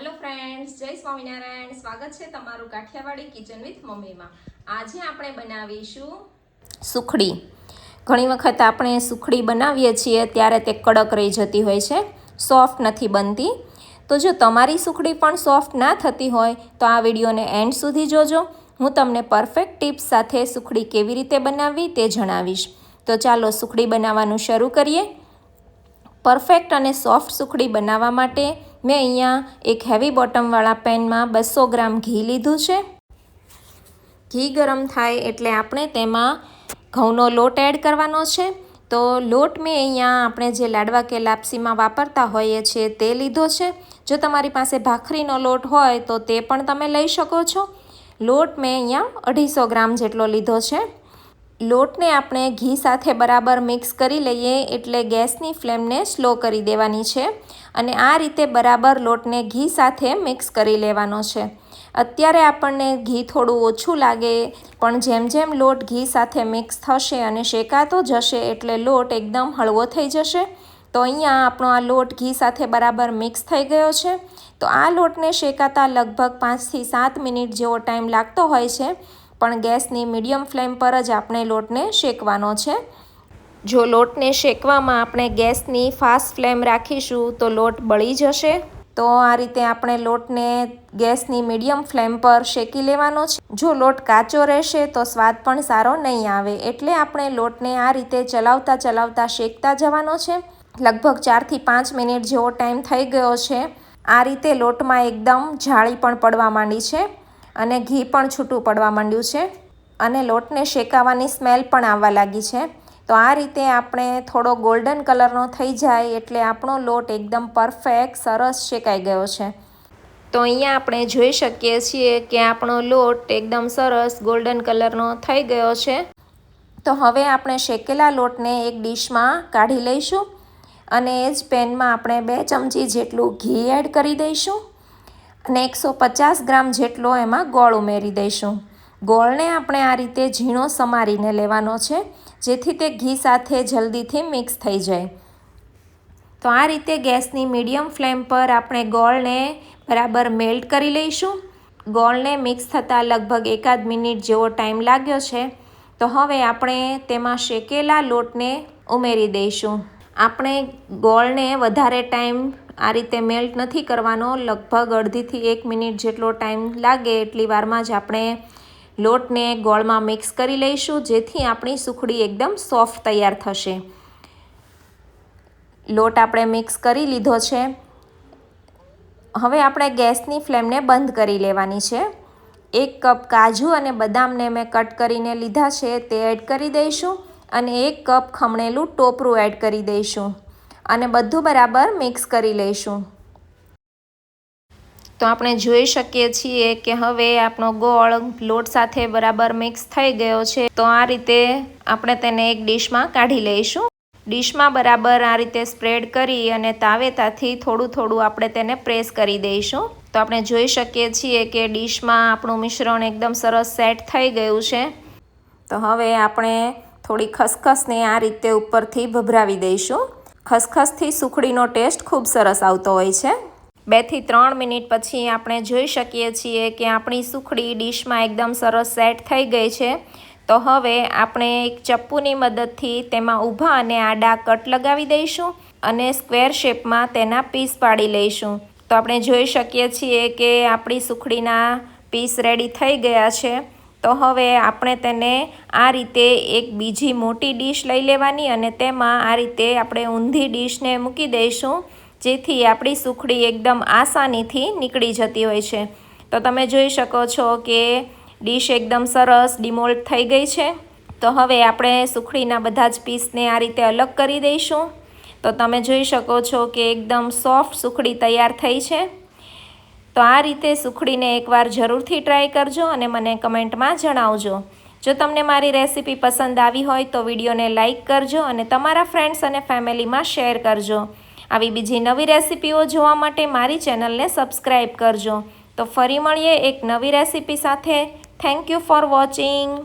Hello friends જય સ્વામિનારાયણ. સ્વાગત છે તમારું કાઠિયાવાડી કિચન વિથ મમ્મીમાં. આજે આપણે બનાવીશું સુખડી. ઘણી વખત આપણે સુખડી બનાવીએ છીએ ત્યારે તે કડક રહી જતી હોય છે સોફ્ટ નથી બનતી. તો જો તમારી સુખડી પણ સોફ્ટ ના થતી હોય, તો આ વિડીયોને એન્ડ સુધી જોજો. હું તમને પરફેક્ટ ટિપ્સ સાથે સુખડી કેવી રીતે બનાવવી તે જણાવીશ. તો ચાલો સુખડી બનાવવાનું શરૂ કરીએ. પરફેક્ટ અને સોફ્ટ સુખડી બનાવવા માટે મેં અહીંયા એક હેવી બોટમવાળા પેનમાં બસો ગ્રામ ઘી લીધું છે. ઘી ગરમ થાય એટલે આપણે તેમાં ઘઉંનો લોટ એડ કરવાનો છે. તો લોટ મેં અહીંયા આપણે જે લાડવા કે લાપસીમાં વાપરતા હોઈએ છીએ તે લીધો છે. જો તમારી પાસે ભાખરીનો લોટ હોય તો તે પણ તમે લઈ શકો છો. લોટ મેં અહીંયા અઢીસો ગ્રામ જેટલો લીધો છે. લોટને આપણે ઘી સાથે બરાબર મિક્સ કરી લઈએ એટલે ગેસની ફ્લેમને સ્લો કરી દેવાની છે અને આ રીતે બરાબર લોટને ઘી સાથે મિક્સ કરી લેવાનો છે. અત્યારે આપણને ઘી થોડું ઓછું લાગે, પણ જેમ જેમ લોટ ઘી સાથે મિક્સ થશે અને શેકાતો જશે એટલે લોટ એકદમ હળવો થઈ જશે. તો અહીંયા આપણો આ લોટ ઘી સાથે બરાબર મિક્સ થઈ ગયો છે. તો આ લોટને શેકાતા લગભગ પાંચથી સાત મિનિટ જેવો ટાઈમ લાગતો હોય છે. પણ ગેસની મીડિયમ ફ્લેમ પર જ આપણે લોટને શેકવાનો છે. જો લોટને શેકવામાં આપણે ગેસની ફાસ્ટ ફ્લેમ રાખીશું તો લોટ બળી જશે. તો આ રીતે આપણે લોટને ગેસની મીડિયમ ફ્લેમ પર શેકી લેવાનો છે. જો લોટ કાચો રહેશે તો સ્વાદ પણ સારો નહીં આવે એટલે આપણે લોટને આ રીતે ચલાવતા ચલાવતા શેકતા જવાનો છે. લગભગ ચારથી પાંચ મિનિટ જેવો ટાઈમ થઈ ગયો છે. આ રીતે લોટમાં એકદમ જાળી પણ પડવા માંડી છે. અને ઘી પણ છૂટું પડવા માંડ્યું છે. અને લોટને શેકાવાની સ્મેલ પણ આવવા લાગી છે. તો આ રીતે આપણે થોડો ગોલ્ડન કલરનો થઈ જાય એટલે આપણો લોટ એકદમ પરફેક્ટ, સરસ શેકાઈ ગયો છે. તો અહીંયા આપણે જોઈ શકીએ છીએ કે આપણો લોટ એકદમ સરસ ગોલ્ડન કલરનો થઈ ગયો છે. તો હવે આપણે શેકેલા લોટને એક ડીશમાં કાઢી લઈશું. અને એ જ પેનમાં આપણે બે ચમચી જેટલું ઘી એડ કરી દઈશું. અને એકસો પચાસ ગ્રામ જેટલો એમાં ગોળ ઉમેરી દઈશું. ગોળને આપણે આ રીતે ઝીણો સમારીને લેવાનો છે, જેથી તે ઘી સાથે જલ્દીથી મિક્સ થઈ જાય. તો આ રીતે ગેસની મીડિયમ ફ્લેમ પર આપણે ગોળને બરાબર મેલ્ટ કરી લઈશું. ગોળને મિક્સ થતાં લગભગ એકાદ મિનિટ જેવો ટાઈમ લાગ્યો છે. તો હવે આપણે તેમાં શેકેલા લોટને ઉમેરી દઈશું. આપણે ગોળને વધારે ટાઈમ આ રીતે મેલ્ટ નથી કરવાનો. લગભગ અડધીથી એક મિનિટ જેટલો ટાઈમ લાગે એટલી વારમાં જ આપણે લોટને ગોળમાં મિક્સ કરી લઈશું, જેથી આપણી સુખડી એકદમ સોફ્ટ તૈયાર થશે. લોટ આપણે મિક્સ કરી લીધો છે. હવે આપણે ગેસની ફ્લેમને બંધ કરી લેવાની છે. એક કપ કાજુ અને બદામને મેં કટ કરીને લીધા છે, તે એડ કરી દઈશું. અને એક કપ ખમણેલું ટોપરું એડ કરી દઈશું અને બધું બરાબર મિક્સ કરી લઈશું. તો આપણે જોઈ શકીએ છીએ કે હવે આપણો ગોળ લોટ સાથે બરાબર મિક્સ થઈ ગયો છે. તો આ રીતે આપણે તેને એક ડીશમાં કાઢી લઈશું. ડીશમાં બરાબર આ રીતે સ્પ્રેડ કરી અને તાવેતાથી થોડું થોડું આપણે તેને પ્રેસ કરી દઈશું. તો આપણે જોઈ શકીએ છીએ કે ડીશમાં આપણું મિશ્રણ એકદમ સરસ સેટ થઈ ગયું છે. તો હવે આપણે થોડી ખસખસને આ રીતે ઉપરથી ભભરાવી દઈશું. ખસખસથી સુખડીનો ટેસ્ટ ખૂબ સરસ આવતો હોય છે. બેથી ત્રણ મિનિટ પછી આપણે જોઈ શકીએ છીએ કે આપણી સુખડી ડીશમાં એકદમ સરસ સેટ થઈ ગઈ છે. તો હવે આપણે એક ચપ્પુની મદદથી તેમાં ઊભા અને આડા કટ લગાવી દઈશું અને સ્ક્વેર શેપમાં તેના પીસ પાડી લઈશું. તો આપણે જોઈ શકીએ છીએ કે આપણી સુખડીના પીસ રેડી થઈ ગયા છે. તો હવે આપણે તેને આ રીતે એક બીજી મોટી ડીશ લઈ લેવાની અને તેમાં આ રીતે આપણે ઊંધી ડીશને મૂકી દઈશું, જેથી આપણી સુખડી એકદમ આસાનીથી નીકળી જતી હોય છે. તો તમે જોઈ શકો છો કે ડીશ એકદમ સરસ ડિમોલ્ડ થઈ ગઈ છે. તો હવે આપણે સુખડીના બધા જ પીસને આ રીતે અલગ કરી દઈશું. તો તમે જોઈ શકો છો કે એકદમ સોફ્ટ સુખડી તૈયાર થઈ છે. તો આ રીતે સુખડીને એકવાર જરૂરથી ટ્રાય કરજો અને મને કમેન્ટમાં જણાવજો. જો તમને મારી રેસીપી પસંદ આવી હોય તો વિડીયોને લાઇક કરજો અને તમારા ફ્રેન્ડ્સ અને ફેમિલીમાં શેર કરજો. આવી બીજી નવી રેસીપીઓ જોવા માટે મારી ચેનલને સબસ્ક્રાઈબ કરજો. તો ફરી મળીએ એક નવી રેસીપી સાથે. Thank you for watching.